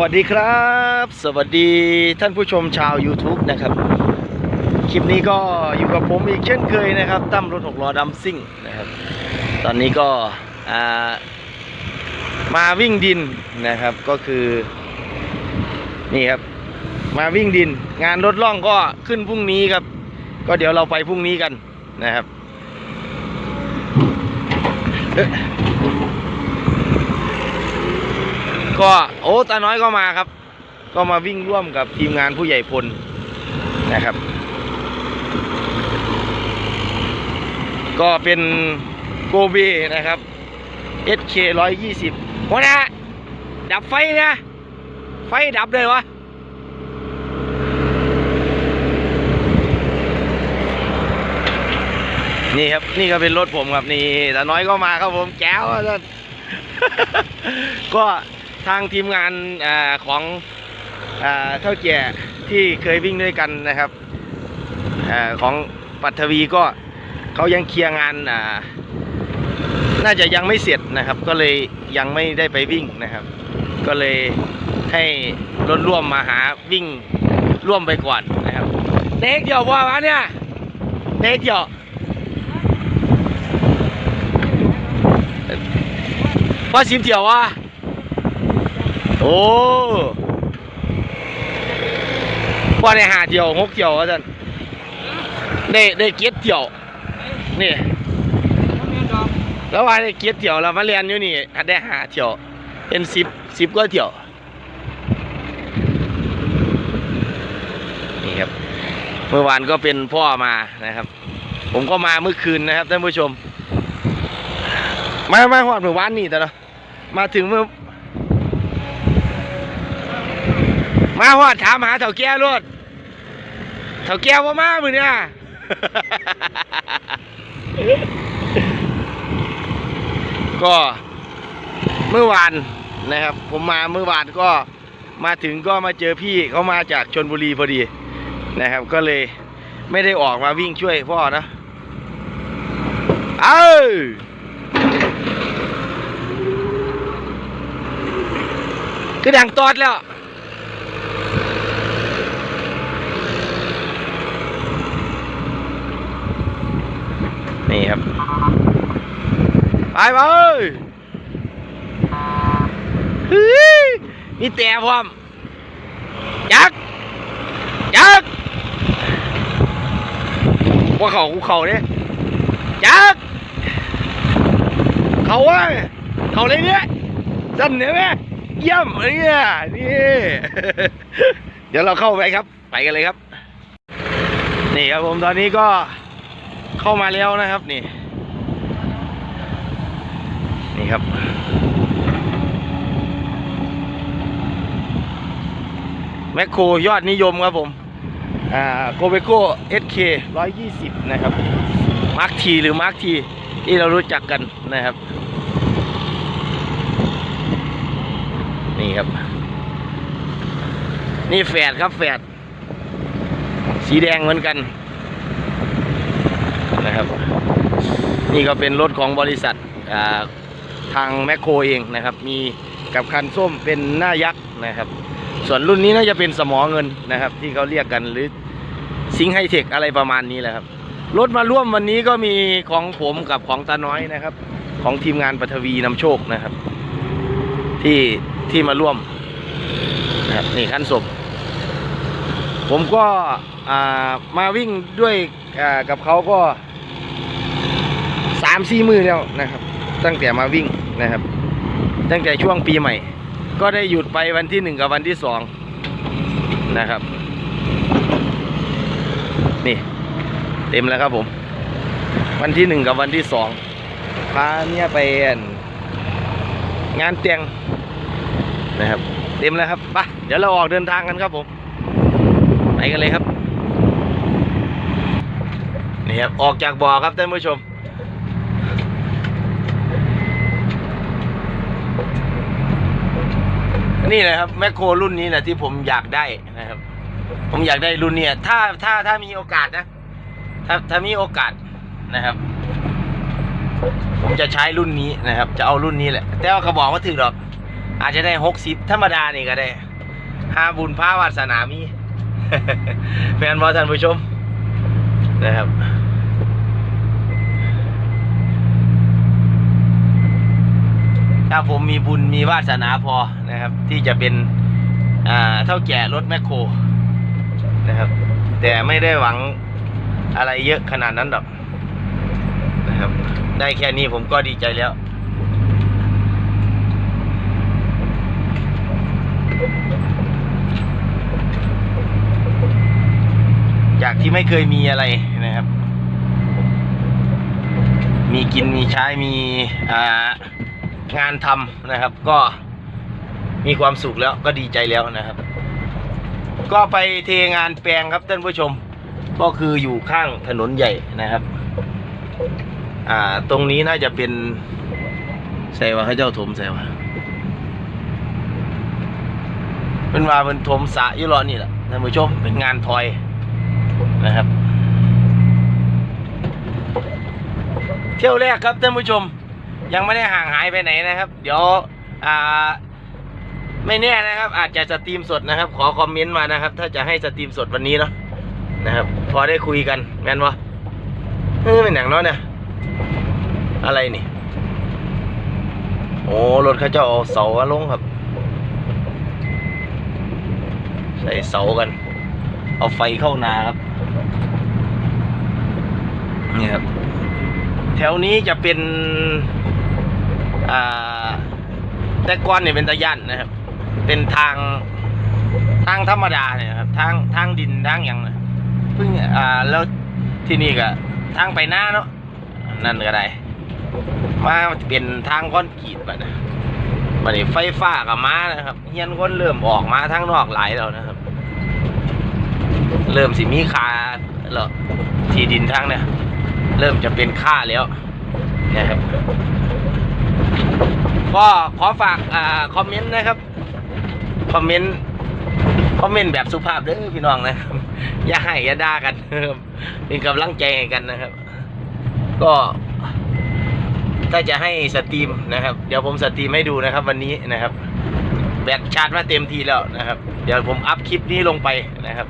วัสดีครับ สวัสดีท่านผู้ชมชาว YouTube นะครับ คลิปนี้ก็อยู่กับผมอีกเช่นเคยนะครับ ตั้มรถหกล้อดัมซิ่งนะครับ ตอนนี้ก็มาวิ่งดินนะครับก็คือ นี่ครับ มาวิ่งดิน งานรถล่องก็ขึ้นพรุ่งนี้ครับ ก็เดี๋ยวเราไปพรุ่งนี้กันนะครับเอ๊ะ ก็โอ้ตาน้อยก็มาครับ ก็มาวิ่งร่วมกับทีมงานผู้ใหญ่พลนะครับ ก็เป็นโกเบนะครับ SK 120วันนะดับไฟนะ ไฟดับเลยวะนี่ครับ นี่ก็เป็นรถผมครับนี่ตาน้อยก็มาครับผมแก้วท่านก็ ทางทีมงานอของอเท่าแก่ที่เคยวิ่งด้วยกันนะครับอของปัทวีก็เขายังเคลียร์งานน่าจะยังไม่เสร็จนะครับ ก็เลยยังไม่ได้ไปวิ่งนะครับ ก็เลยให้รถร่วมมาหาวิ่งร่วมไปก่อนนะครับเด็กเดียวว่าวะเนี่ยเด็กเดียวว่าสิบเที่ยววะ โอ้ว่าได้หาเที่ยวหกเที่ยวว่าท่านได้ได้เกียรเที่ยวนี่แล้วว่าได้เกียรเที่ยวเรามาเรียนอยู่นี่ได้หาเที่ยวเป็นสิบสิบกว่าเที่ยวนี่ครับเมื่อวานก็เป็นพ่อมานะครับ ผมก็มาเมื่อคืนนะครับท่านผู้ชมมามาหอดเมื่อวานนี่แต่เนาะมาถึงเมื่อ มาหอดถามหาเถ่าแก่รถเถ่าแก่ว่ามามือเนี่ยก็เมื่อวานนะครับ ผมมาเมื่อวานก็มาถึงก็มาเจอพี่เขามาจากชนบุรีพอดีนะครับ ก็เลยไม่ได้ออกมาวิ่งช่วยพ่อนะเอ้ยคือดังตอดแล้ว นี่ครับ ไปไปเฮ้ยมีแต่พร้อมยักษ์ยักษ์ว่าเขากูเขาเนี่ยยักษ์เขาว่าเขาเลยเนี่ยสั่นเนี่ยแม่เยี่ยมอะไรเนี่ยนี่เดี๋ยวเราเข้าไปครับ ไปกันเลยครับ นี่ครับผมตอนนี้ก็ เข้ามาแล้วนะครับนี่ นี่ครับ แมคโครยอดนิยมครับผม อ่าโกเบโก้ SK 120นะครับ มาร์คทีหรือมาร์คทีที่เรารู้จักกันนะครับ นี่ครับ นี่แฝดครับแฝดสีแดงเหมือนกัน นะครับ นี่ก็เป็นรถของบริษัททางแมคโครเองนะครับ มีกับคันส้มเป็นหน้ายักษ์นะครับ ส่วนรุ่นนี้น่าจะเป็นสมอเงินนะครับ ที่เขาเรียกกันหรือซิงไฮเทคอะไรประมาณนี้แหละครับรถมาร่วมวันนี้ก็มีของผมกับของตาน้อยนะครับ ของทีมงานปัทวีนำโชคนะครับ ที่ที่มาร่วมนะครับนี่ขั้นศพผมก็มาวิ่งด้วยกับเขาก็ สามสี่มือแล้วนะครับ ตั้งแต่มาวิ่งนะครับ ตั้งแต่ช่วงปีใหม่ ก็ได้หยุดไปวันที่หนึ่งกับวันที่สองนะครับ นี่เต็มแล้วครับผม วันที่หนึ่งกับวันที่สองพาเนี่ยไปงานเตียงนะครับ เต็มแล้วครับไปเดี๋ยวเราออกเดินทางกันครับผม ไปกันเลยครับนี่ครับออกจากบ่อครับท่านผู้ชม นี่แหละครับแมคโครรุ่นนี้แหละที่ผมอยากได้นะครับ ผมอยากได้รุ่นเนี้ยถ้าถ้าถ้ามีโอกาสนะ ถ้าถ้ามีโอกาสนะครับ ผมจะใช้รุ่นนี้นะครับ จะเอารุ่นนี้แหละ แต่ว่าเขาบอกว่าถึงหรอก อาจจะได้หกสิบธรรมดานี่ก็ได้ห้าบุญพาวาสนามีแฟนบอลท่านผู้ชมนะครับ ถ้าผมมีบุญมีวาสนาพอนะครับ ที่จะเป็นอ่าเท่าแก่รถแมคโครนะครับ แต่ไม่ได้หวังอะไรเยอะขนาดนั้นหรอกนะครับ ได้แค่นี้ผมก็ดีใจแล้วจากที่ไม่เคยมีอะไรนะครับ มีกินมีใช้มีอ่า งานทำนะครับ ก็มีความสุขแล้วก็ดีใจแล้วนะครับ ก็ไปเทงานแปลงครับท่านผู้ชม ก็คืออยู่ข้างถนนใหญ่นะครับ อ่า ตรงนี้น่าจะเป็นใส่ว่าให้เจ้าถมใส่ว่าเป็นว่าเป็นถมสะยุรอนี่แหละท่านผู้ชมเป็นงานทอยนะครับ เที่ยวแรกครับท่านผู้ชม ยังไม่ได้ห่างหายไปไหนนะครับ เดี๋ยวอ่าไม่แน่นะครับ อาจจะสตรีมสดนะครับ ขอคอมเมนต์มานะครับ ถ้าจะให้สตรีมสดวันนี้เนาะนะครับ พอได้คุยกันแม่นวะเออเป็นอย่างเน้อยเนี่ยอะไรนี่ โอ้รถเขาเจะเอาเสามาลงครับ ใส่เสากัน เอาไฟเข้านาครับ นี่ครับ แถวนี้จะเป็น อ่าแต่ก่อนเนี่ยเป็นตะยันนะครับ เป็นทางทางธรรมดาเนี่ยครับทางทางดินทางอย่างนะเพิ่งอ่าแล้วที่นี่ก็ทางไปหน้าเนาะนั่นก็ได้มาเป็นทางคอนกรีตบัดนะบัดนี้ไฟฟ้ากับมานะครับเฮียนคนเริ่มออกมาทางนอกหลายแล้วนะครับ เริ่มสิมีคาแล้วที่ดินทางเนี่ย เริ่มจะเป็นค่าแล้วนะครับ ก็ขอฝากอ่าคอมเมนต์นะครับ คอมเมนต์ คอมเมนต์แบบสุภาพเด้อพี่น้องนะครับ อย่าให้อย่าด่ากันนะครับเป็นกำลังใจให้กันนะครับ ก็ ถ้าจะให้สตรีมนะครับ เดี๋ยวผมสตรีมให้ดูนะครับ วันนี้นะครับ แบตชาร์จมาเต็มทีแล้วนะครับ เดี๋ยวผมอัพคลิปนี้ลงไปนะครับ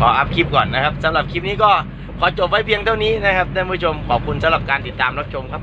ขออัพคลิปก่อนนะครับสำหรับคลิปนี้ก็ขอจบไว้เพียงเท่านี้นะครับท่านผู้ชมขอบคุณสำหรับการติดตามรับชมครับ